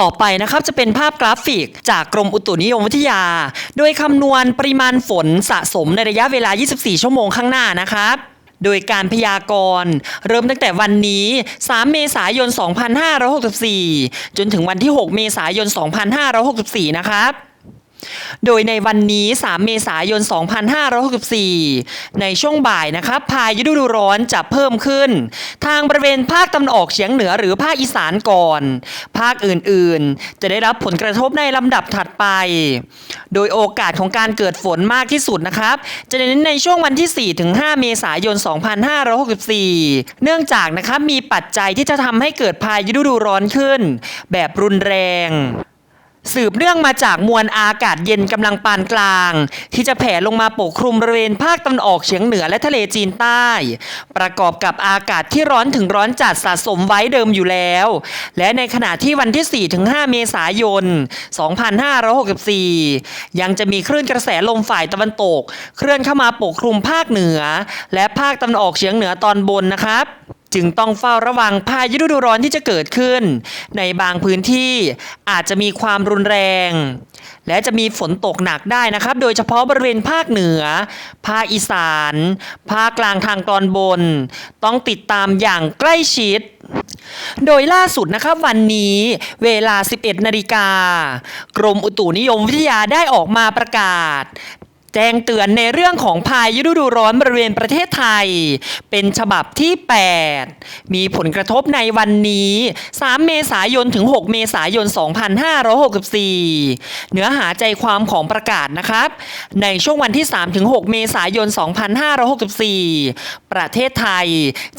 ต่อไปนะครับจะเป็นภาพกราฟิกจากกรมอุตุนิยมวิทยา โดยคำนวณปริมาณฝนสะสมในระยะเวลา 24 ชั่วโมงข้างหน้านะครับโดยการพยากรณ์เริ่มตั้งแต่วันนี้ 3 เมษายน 2564 จนถึงวันที่ 6 เมษายน 2564 นะครับ โดยในวันนี้ 3 เมษายน 2564 ในช่วงบ่ายนะครับพายุฤดูร้อนจะเพิ่มขึ้น ทางบริเวณภาคตะวันออกเฉียงเหนือหรือภาคอีสานก่อน ภาคอื่นๆ จะได้รับผลกระทบในลำดับถัดไป โดยโอกาสของการเกิดฝนมากที่สุดนะครับ จะเน้นในช่วงวันที่ 4-5 เมษายน 2564 เนื่องจากนะครับมีปัจจัยที่จะทำให้เกิดพายุฤดูร้อนขึ้น แบบรุนแรง สืบเนื่องมาจากมวลอากาศเย็นกำลังปานกลาง ที่จะแผ่ลงมาปกคลุมบริเวณภาคตะวันออกเฉียงเหนือและทะเลจีนใต้ ประกอบกับอากาศที่ร้อนถึงร้อนจัดสะสมไว้เดิมอยู่แล้ว และในขณะที่วันที่ 4-5 เมษายน 2564 ยังจะมีคลื่นกระแสลมฝ่ายตะวันตก เคลื่อนเข้ามาปกคลุมภาคเหนือ และภาคตะวันออกเฉียงเหนือตอนบนนะครับ จึงต้องเฝ้าระวังพายุฤดูร้อนที่จะเกิดขึ้น ในบางพื้นที่อาจจะมีความรุนแรง และจะมีฝนตกหนักได้นะครับ โดยเฉพาะบริเวณภาคเหนือ ภาคอีสาน ภาคกลางทางตอนบน ต้องติดตามอย่างใกล้ชิด โดยล่าสุดนะครับวันนี้เวลา 11 นาฬิกา กรมอุตุนิยมวิทยาได้ออกมาประกาศ แจ้งเตือนในเรื่องของพายุฤดูร้อนบริเวณประเทศไทย เป็นฉบับที่ 8 มีผลกระทบในวันนี้ 3 เมษายนถึง 6 เมษายน 2564 เนื้อหาใจความของประกาศนะครับ ในช่วงวันที่ 3 ถึง 6 เมษายน 2564 ประเทศไทย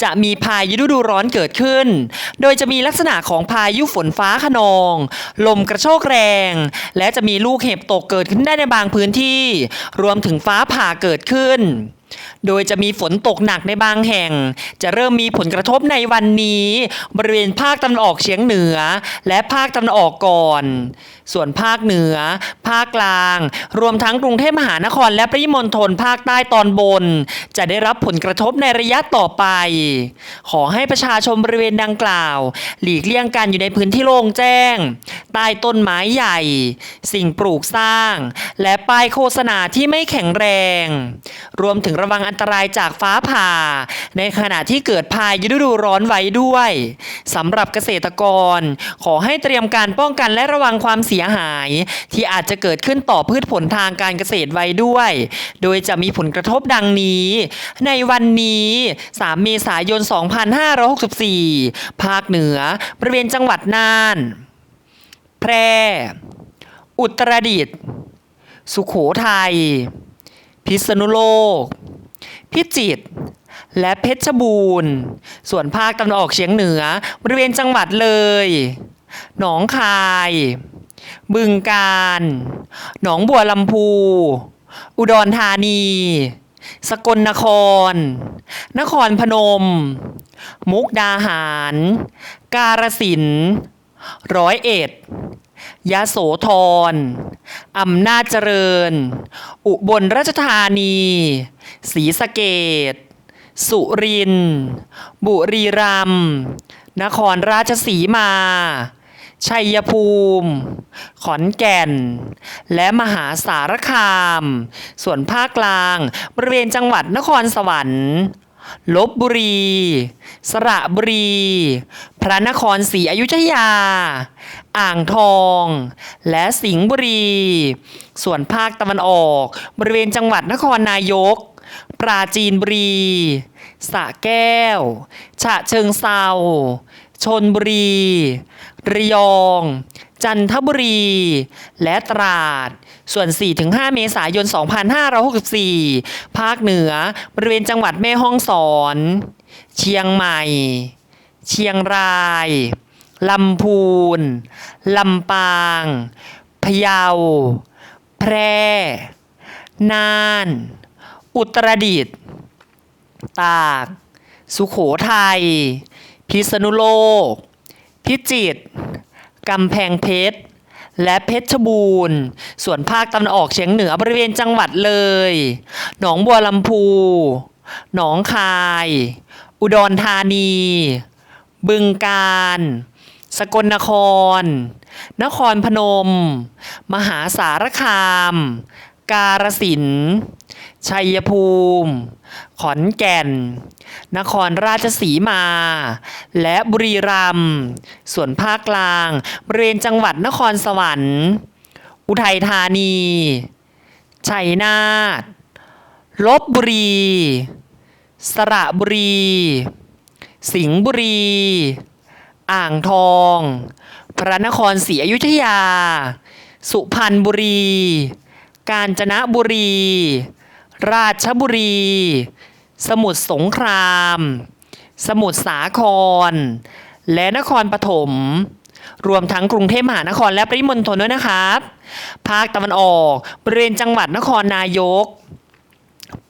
จะมีพายุฤดูร้อนเกิดขึ้น โดยจะมีลักษณะของพายุฝนฟ้าขนอง ลมกระโชกแรง และจะมีลูกเห็บตกเกิดขึ้นได้ในบางพื้นที่รวมถึงฟ้าผ่าเกิดขึ้น โดยจะมีฝนตกหนักในบางแห่ง จะเริ่มมีผลกระทบในวันนี้ บริเวณภาคตะวันออกเฉียงเหนือ และภาคตะวันออกก่อน ส่วนภาคเหนือ ภาคกลาง รวมทั้งกรุงเทพมหานครและปริมณฑลภาคใต้ตอนบน จะได้รับผลกระทบในระยะต่อไป ขอให้ประชาชนบริเวณดังกล่าว หลีกเลี่ยงการอยู่ในพื้นที่โล่งแจ้ง ใต้ต้นไม้ใหญ่ สิ่งปลูกสร้าง และป้ายโฆษณาที่ไม่แข็งแรง รวมถึงระวังอันตรายจากฟ้าผ่า ในขณะที่เกิดพายุฤดูร้อนไว้ด้วยสำหรับเกษตรกร ขอให้เตรียมการป้องกันและระวังความเสียหาย ที่อาจจะเกิดขึ้นต่อพืชผลทางการเกษตรไว้ด้วย โดยจะมีผลกระทบดังนี้ ในวันนี้ 3 เมษายน 2564 ภาคเหนือบริเวณจังหวัดน่าน แพร่ อุตรดิตถ์สุขโขทัย พิษณุโลก พิจิตรและเพชรบูรณ์ ส่วนภาคตะวันออกเฉียงเหนือบริเวณจังหวัดเลย หนองคาย บึงกาฬหนองบัวลำพู อุดรธานี สกลนคร นครพนม มุกดาหาร กาฬสินธุ์ร้อยเอ็ด ยะโสธร อำนาจเจริญ อุบลราชธานี ศรีสะเกดสุรินทร์บุรีรัมย์ นครราชสีมา ชัยภูมิ ขอนแก่น และมหาสารคาม ส่วนภาคกลาง บริเวณจังหวัดนครสวรรค์ลบบุรี สระบุรี พระนครศรีอยุธยา อ่างทอง และสิงห์บุรี ส่วนภาคตะวันออก บริเวณจังหวัดนครนายก ปราจีนบุรีสระแก้ว ฉะเชิงเซาชนบุรี ระยอง จันทบุรี และตราด ส่วน 4-5 เมษายน 2564 ภาคเหนือบริเวณจังหวัดแม่ฮ่องสอน เชียงใหม่ เชียงราย ลำพูน ลำปาง พะเยา แพร่ น่าน อุตรดิตถ์ ตาก สุขโขทัย พิษณุโลก พิจิตร กำแพงเพชร และเพชรบูรณ์ ส่วนภาคตะวันออกเฉียงเหนือบริเวณจังหวัดเลย หนองบัวลำพู หนองคาย อุดรธานีบึงกาฬ สกลนคร นครพนม มหาสารคาม กาฬสินธุ์ชัยภูมิ ขอนแก่น นครราชสีมา และบุรีรัมย์ส่วนภาคกลางบริเวณจังหวัดนครสวรรค์ อุทัยธานี ชัยนาทลบบุรี สระบุรี สิงห์บุรี อ่างทอง พระนครศรีอยุธยา สุพรรณบุรี กาญจนบุรี ราชบุรี สมุทรสงคราม สมุทรสาคร และนครปฐมรวมทั้งกรุงเทพมหานครและปริมณฑลด้วยนะครับ ภาคตะวันออกบริเวณจังหวัดนครนายก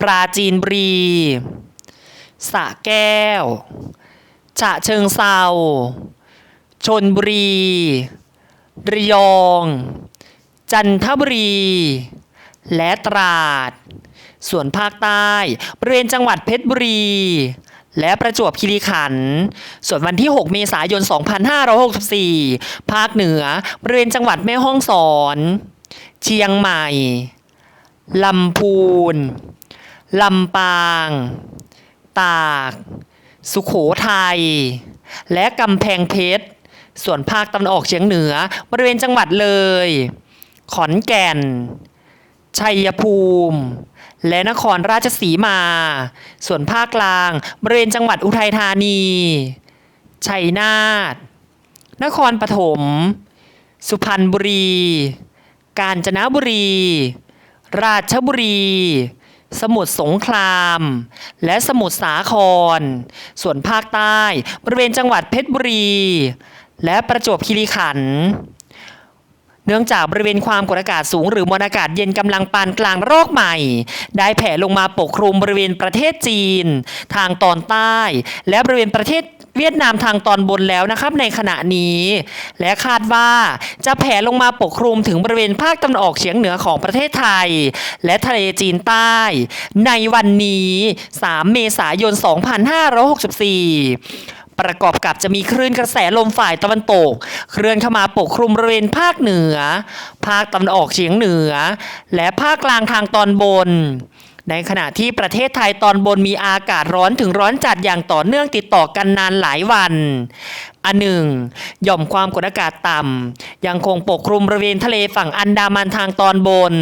ปราจีนบุรีสระแก้ว ฉะเชิงเซาชนบุรี ระยอง จันทบุรี และตราด ส่วนภาคใต้บริเวณจังหวัดเพชรบุรี และประจวบคีรีขันธ์ส่วนวันที่ 6 เมษายน 2564 ภาคเหนือบริเวณจังหวัดแม่ฮ่องสอน เชียงใหม่ ลำพูน ลำปาง ตาก สุขโขทัยและกำแพงเพชร ส่วนภาคตะวันออกเฉียงเหนือ บริเวณจังหวัดเลย ขอนแก่น ชัยภูมิ และนครราชสีมา ส่วนภาคกลาง บริเวณจังหวัดอุทัยธานี ชัยนาท นครปฐม สุพรรณบุรี กาญจนบุรี ราชบุรี สมุทรสงคราม และสมุทรสาคร ส่วนภาคใต้บริเวณจังหวัดเพชรบุรี และประจวบคีรีขันธ์เนื่องจากบริเวณความกดอากาศสูงหรือมวลอากาศเย็นกำลังปานกลางโรคใหม่ ได้แผ่ลงมาปกคลุมบริเวณประเทศจีน ทางตอนใต้ และบริเวณประเทศ เวียดนามทางตอนบนแล้วนะครับในขณะนี้ และคาดว่าจะแผ่ลงมาปกคลุมถึงบริเวณภาคตะวันออกเฉียงเหนือของประเทศไทย และทะเลจีนใต้ ในวันนี้ 3 เมษายน 2564ประกอบกับจะมีคลื่นกระแสลมฝ่ายตะวันตก เคลื่อนเข้ามาปกคลุมบริเวณภาคเหนือ ภาคตะวันออกเฉียงเหนือ และภาคกลางทางตอนบน ในขณะที่ประเทศไทยตอนบนมีอากาศร้อนถึงร้อนจัดอย่างต่อเนื่องติดต่อกันนานหลายวัน อันหนึ่งหย่อมความกดอากาศต่ำยังคงปกคลุมบริเวณทะเลฝั่งอันดามันทางตอนบน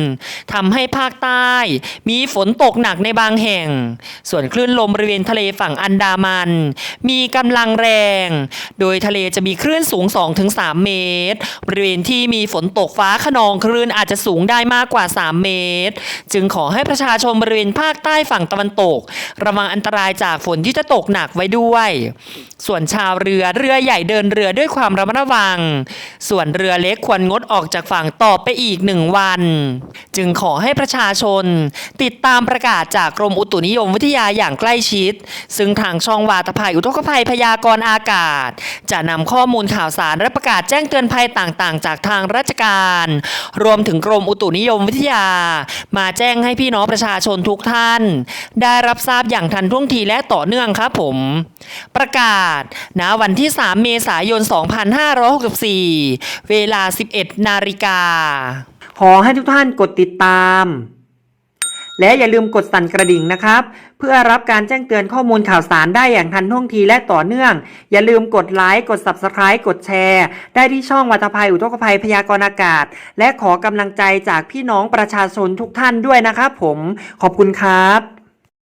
ทำให้ภาคใต้ มีฝนตกหนักในบางแห่ง ส่วนคลื่นลมบริเวณทะเลฝั่งอันดามัน มีกำลังแรง โดยทะเลจะมีคลื่นสูง 2-3 เมตร บริเวณที่มีฝนตกฟ้าขนองคลื่นอาจจะสูงได้มากกว่า 3 เมตร จึงขอให้ประชาชนบริเวณภาคใต้ฝั่งตะวันตก ระวังอันตรายจากฝนที่จะตกหนักไว้ด้วย ส่วนชาวเรือเรือใหญ่เดินเรือด้วยความระมัดระวัง ส่วนเรือเล็กควรงดออกจากฝั่งต่อไปอีกหนึ่งวัน จึงขอให้ประชาชน ติดตามประกาศจากกรมอุตุนิยมวิทยาอย่างใกล้ชิด ซึ่งทางช่องวาตภัยอุทกภัยพยากรณ์อากาศ จะนำข้อมูลข่าวสารและประกาศแจ้งเตือนภัยต่างๆ จากทางราชการ รวมถึงกรมอุตุนิยมวิทยา มาแจ้งให้พี่น้องประชาชนทุกท่าน ได้รับทราบอย่างทันท่วงทีและต่อเนื่องครับผม ประกาศณวันที่3 เมษายน 2564 เวลา 11 นาฬิกา ขอให้ทุกท่านกดติดตาม และอย่าลืมกดสั่นกระดิ่งนะครับ เพื่อรับการแจ้งเตือนข้อมูลข่าวสารได้อย่างทันท่วงทีและต่อเนื่อง อย่าลืมกดไลค์กด Subscribe กดแชร์ ได้ที่ช่องวัตภัยอุทกภัยพยากรณ์อากาศ และขอกำลังใจจากพี่น้องประชาชนทุกท่านด้วยนะครับผมขอบคุณครับ